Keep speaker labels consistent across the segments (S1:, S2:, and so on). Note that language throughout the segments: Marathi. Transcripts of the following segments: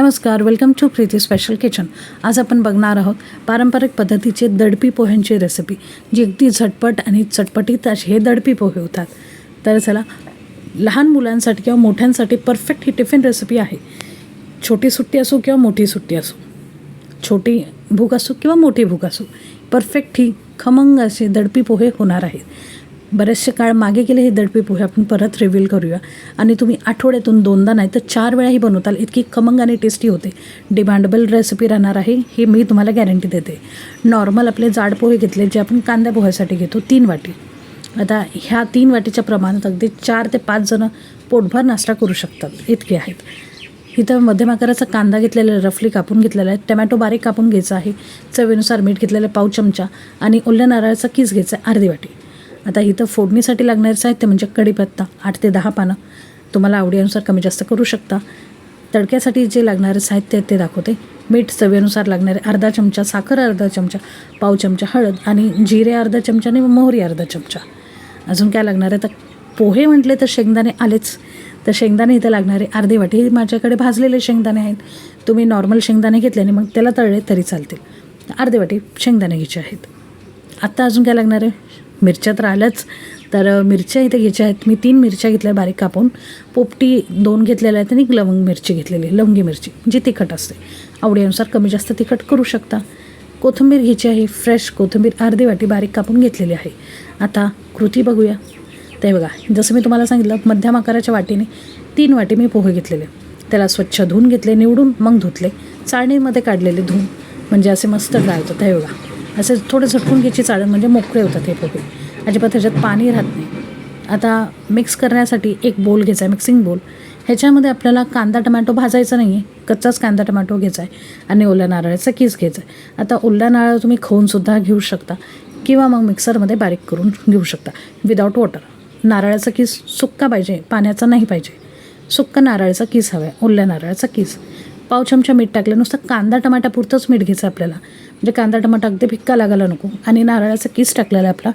S1: नमस्कार welcome to Preeti special kitchen आज आपण बघणार आहोत पारंपरिक पद्धतीचे दडपी पोह्यांची रेसिपी जी अगदी झटपट आणि चटपटीत असे हे दडपी पोहे होतात. तर चला लहान मुलांसाठी किंवा मोठ्यांसाठी परफेक्ट ही टिफिन रेसिपी आहे. छोटी सुट्टी असो किंवा मोठी सुट्टी असो छोटी भूक असो किंवा मोठी भूक असो परफेक्ट ही खमंग असे दडपी पोहे होणार आहेत. बरेचसे काळ मागे गेले हे दडपे पोहे आपण परत रिव्हील करूया. आणि तुम्ही आठवड्यातून दोनदा नाही तर चार वेळाही बनवताल. इतकी खमंग आणि टेस्टी होते. डिमांडेबल रेसिपी राहणार आहे हे मी तुम्हाला गॅरंटी देते. नॉर्मल आपले जाड पोहे घेतले जे आपण कांदा पोह्यासाठी घेतो तीन वाटी. आता ह्या तीन वाटीच्या प्रमाणात अगदी चार ते पाच जणं पोटभर नाश्ता करू शकतात. इतके आहेत. इथं मध्यम आकाराचा कांदा घेतलेला आहे रफली कापून घेतलेला आहे. टमॅटो बारीक कापून घ्यायचा आहे. चवीनुसार मीठ घेतलेलं पाव चमचा. आणि ओल्या नारळाचा किस घ्यायचा आहे अर्धी वाटी. आता इथं फोडणीसाठी लागणारे साहित्य म्हणजे कढीपत्ता आठ ते दहा पानं. तुम्हाला आवडीनुसार कमी जास्त करू शकता. तडक्यासाठी जे लागणारे साहित्य आहे ते दाखवते. मीठ चवीनुसार लागणारे अर्धा चमचा साखर अर्धा चमचा पाव चमचा हळद आणि जिरे अर्धा चमचा आणि मोहरी अर्धा चमचा. अजून काय लागणार आहे? तर पोहे म्हटले तर शेंगदाणे आलेच. तर शेंगदाणे इथं लागणारे अर्धी वाटी हे माझ्याकडे भाजलेले शेंगदाणे आहेत. तुम्ही नॉर्मल शेंगदाणे घेतले आणि मग त्याला तळले तरी चालतील. अर्धे वाटी शेंगदाणे घ्यायचे आहेत. आत्ता अजून काय लागणार आहे? मिरच्या तर आल्याच. तर मिरच्या इथे घ्यायच्या आहेत. मी तीन मिरच्या घेतल्या बारीक कापून. पोपटी दोन घेतलेल्या आहेत आणि एक लवंग मिरची घेतलेली आहे. लवंगी मिरची जी तिखट असते. आवडीनुसार कमी जास्त तिखट करू शकता. कोथिंबीर घ्यायची आहे फ्रेश कोथिंबीर अर्धी वाटी बारीक कापून घेतलेली आहे. आता कृती बघूया. ते बघा जसं मी तुम्हाला सांगितलं मध्यम आकाराच्या वाटीने तीन वाटी मी पोहे घेतलेले. त्याला स्वच्छ धुवून घेतले निवडून मग धुतले. चाळणीमध्ये काढलेले धुवून. म्हणजे असे मस्त ड्राय ते बघा. असे थोडं झटकून घ्यायची चाळण म्हणजे मोकळे होतात हे पोहे अजिबात ह्याच्यात पाणी राहत नाही. आता मिक्स करण्यासाठी एक बोल घ्यायचा आहे मिक्सिंग बोल ह्याच्यामध्ये आपल्याला कांदा टमॅटो भाजायचा नाही आहे कच्चाच कांदा टमॅटो घ्यायचा आहे आणि ओल्या नारळाचा किस घ्यायचा आहे. आता ओल्या नारळ तुम्ही खाऊनसुद्धा घेऊ शकता किंवा मग मिक्सरमध्ये बारीक करून घेऊ शकता विदाऊट वॉटर नारळाचा किस सुक्का पाहिजे पाण्याचा नाही पाहिजे. सुक्का नारळाचा किस हवा आहे ओल्या नारळाचा किस. पाव चमचा मीठ टाकलं नुसतं कांदा टमाटापुरतंच मीठ घ्यायचं आपल्याला. म्हणजे कांदा टमाटा अगदी भिक्का लागायला नको. आणि नारळाचा किस टाकलेला आहे आपला?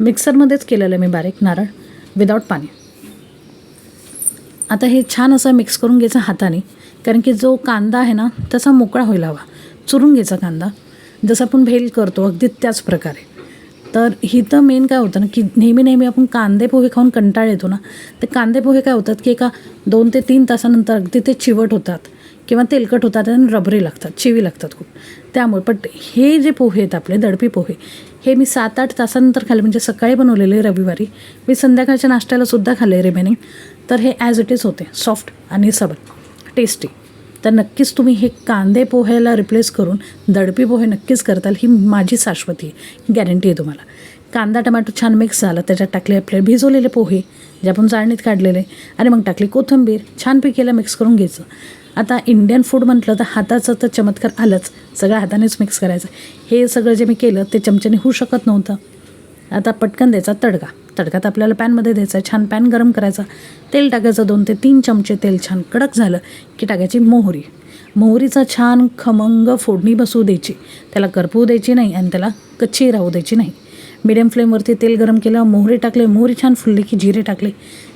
S1: मिक्सरमध्येच केलेलं आहे मी बारीक नारळ विदाऊट पाणी. आता हे छान असं मिक्स करून घ्यायचं हाताने कारण की जो कांदा आहे ना तसा मोकळा व्हायला हवा. चुरून घ्यायचा कांदा. जसं आपण भेल करतो अगदी त्याच प्रकारे. तर ही तर मेन काय होतं ना की नेहमी नेहमी आपण कांदे पोहे खाऊन कंटाळ येतो ना. ते कांदे पोहे काय होतात की एका दोन ते तीन तासानंतर अगदी ते चिवट होतात. किंवा तेलकट होतात आणि रबरी लागतात चिवी लागतात खूप. त्यामुळे बट हे जे पोहे आहेत आपले दडपी पोहे हे मी सात आठ तासानंतर खाल्ले. म्हणजे सकाळी बनवलेले रविवारी. मी संध्याकाळच्या नाश्त्याला सुद्धा खाल्ले रिमेनिंग तर हे ॲज इट इज होते. सॉफ्ट आणि सबल. टेस्टी तर नक्कीच तुम्ही हे कांदे पोह्याला रिप्लेस करून दडपी पोहे नक्कीच करताल ही माझी शाश्वती आहे गॅरंटी आहे तुम्हाला. कांदा टमॅटो छान मिक्स झाला त्याच्यात टाकले आपले भिजवलेले पोहे जे आपण चाळणीत काढलेले आणि मग टाकली कोथिंबीर छान पिकेला मिक्स करून घ्यायचं. आता इंडियन फूड म्हटलं तर हाताचं तर चमत्कार आलंच. सगळं हातानेच मिक्स करायचं. हे सगळं जे मी केलं ते चमच्याने होऊ शकत नव्हतं. आता पटकन द्यायचा तडका. तडकात आपल्याला पॅनमध्ये द्यायचा छान पॅन गरम करायचा. तेल टाकायचं दोन ते तीन चमचे तेल छान कडक झालं की टाकायची मोहरी. मोहरीचा छान खमंग फोडणी बसवू द्यायची. त्याला करपवू द्यायची नाही आणि त्याला कच्ची राहू द्यायची नाही. मिडियम फ्लेमवरती तेल गरम केलं मोहरी टाकले मोहरी छान फुलली की जिरे टाकले.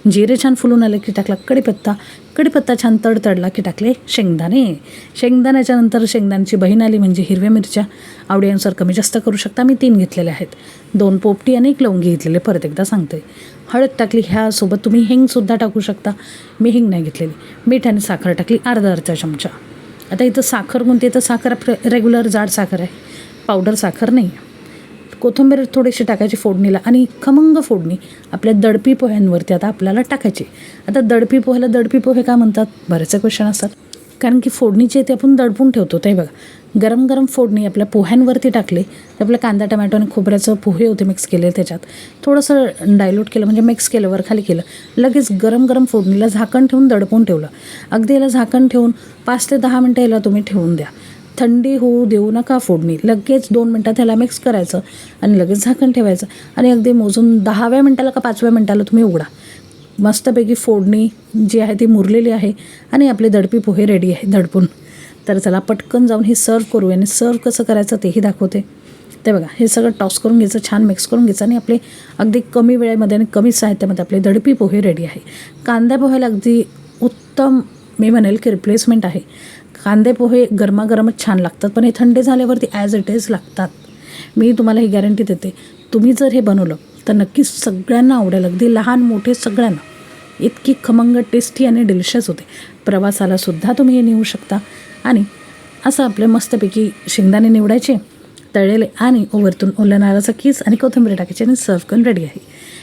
S1: जिरे छान फुलून आले की टाकला कडीपत्ता कडीपत्ता छान तडतडला की टाकले शेंगदाणे. शेंगदाण्याच्या नंतर शेंगदाण्याची बहीण आली म्हणजे हिरव्या मिरच्या. आवडीनुसार कमी जास्त करू शकता. मी तीन घेतलेले आहेत. दोन पोपटी आणि एक लवंगी घेतलेले. परत एकदा सांगते. हळद टाकली. ह्यासोबत तुम्ही हिंगसुद्धा टाकू शकता. मी हिंग नाही घेतलेली. मीठ आणि साखर टाकली. अर्धा अर्धा चमचा. आता इथं साखर कोणती? तर साखर रेग्युलर जाड साखर आहे. पावडर साखर नाही. कोथिंबीर थोडीशी टाकायची फोडणीला आणि खमंग फोडणी आपल्या दडपी पोह्यांवरती आता आपल्याला टाकायची. आता दडपी पोह्याला दडपी पोहे का म्हणतात? बरेचसे क्वेश्चन असतात. कारण की फोडणीचे ते आपण दडपून ठेवतो ते बघा. गरम गरम फोडणी आपल्या पोह्यांवरती टाकले तर आपल्या कांदा टमॅटो आणि खोबऱ्याचं पोहे होते मिक्स केले त्याच्यात. थोडंसं डायल्यूट केलं म्हणजे मिक्स केलं वर खाली केलं. लगेच गरम गरम फोडणीला झाकण ठेवून दडपून ठेवलं. अगदी याला झाकण ठेवून पाच ते दहा मिनटं याला तुम्ही ठेवून द्या. थंडी होऊ देऊ नका फोडणी. लगेच दोन मिनटात ह्याला मिक्स करायचं आणि लगेच झाकण ठेवायचं. आणि अगदी मोजून दहाव्या मिनटाला का पाचव्या मिनटाला तुम्ही उघडा. मस्तपैकी फोडणी जी आहे ती मुरलेली आहे आणि आपले दडपी पोहे रेडी आहे दडपून तर चला पटकन जाऊन हे सर्व करू आणि सर्व कसं करायचं तेही दाखवते. ते बघा हे सगळं टॉस करून घ्यायचं छान मिक्स करून घ्यायचं आणि आपले अगदी कमी वेळेमध्ये आणि कमी साहित्यामध्ये आपले दडपी पोहे रेडी आहे. कांद्या पोह्याला अगदी उत्तम मी म्हणेल की रिप्लेसमेंट आहे. कांदे पोहे गरमागरमच छान लागतात पण हे थंडे झाल्यावरती ॲज इट इज लागतात. मी तुम्हाला ही गॅरंटी देते तुम्ही जर हे बनवलं तर नक्कीच सगळ्यांना आवडेल. अगदी लहान मोठे सगळ्यांना. इतकी खमंग टेस्टी आणि डिलिशियस होते. प्रवासाला सुद्धा तुम्ही हे नेऊ शकता. आणि असं आपले मस्तपैकी शेंगदाणे निवडायचे तळलेले आणि वरतून ओल्या नारळाचा कीस आणि कोथिंबीर टाकायची आणि सर्व करून रेडी आहे.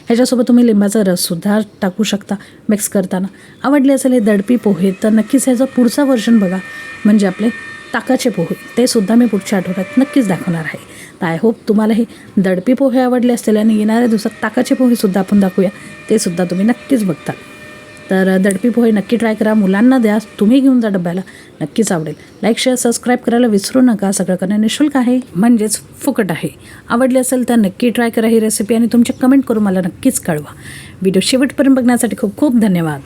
S1: ह्याच्यासोबत तुम्ही लिंबाचा रससुद्धा टाकू शकता मिक्स करताना. आवडले असेल हे दडपी पोहे तर नक्कीच ह्याचं पुढचा व्हर्जन बघा. म्हणजे आपले ताकाचे पोहे ते सुद्धा मी पुढच्या आठवड्यात नक्कीच दाखवणार आहे. तर आय होप तुम्हाला हे दडपी पोहे आवडले असतील आणि येणाऱ्या दिवसात ताकाचे पोहेसुद्धा आपण दाखवूया. ते सुद्धा तुम्ही नक्कीच बघता. तर दडपी पोहे नक्की ट्राय करा. मुलांना द्या. तुम्ही घेऊन जा डब्याला. नक्कीच आवडेल. लाईक शेअर सबस्क्राईब करायला विसरू नका. सगळं करणं निशुल्क आहे. म्हणजेच फुकट आहे. आवडली असेल तर नक्की ट्राय करा ही रेसिपी आणि तुमचे कमेंट करून मला नक्कीच कळवा. व्हिडिओ शेवटपर्यंत बघण्यासाठी खूप खूप धन्यवाद.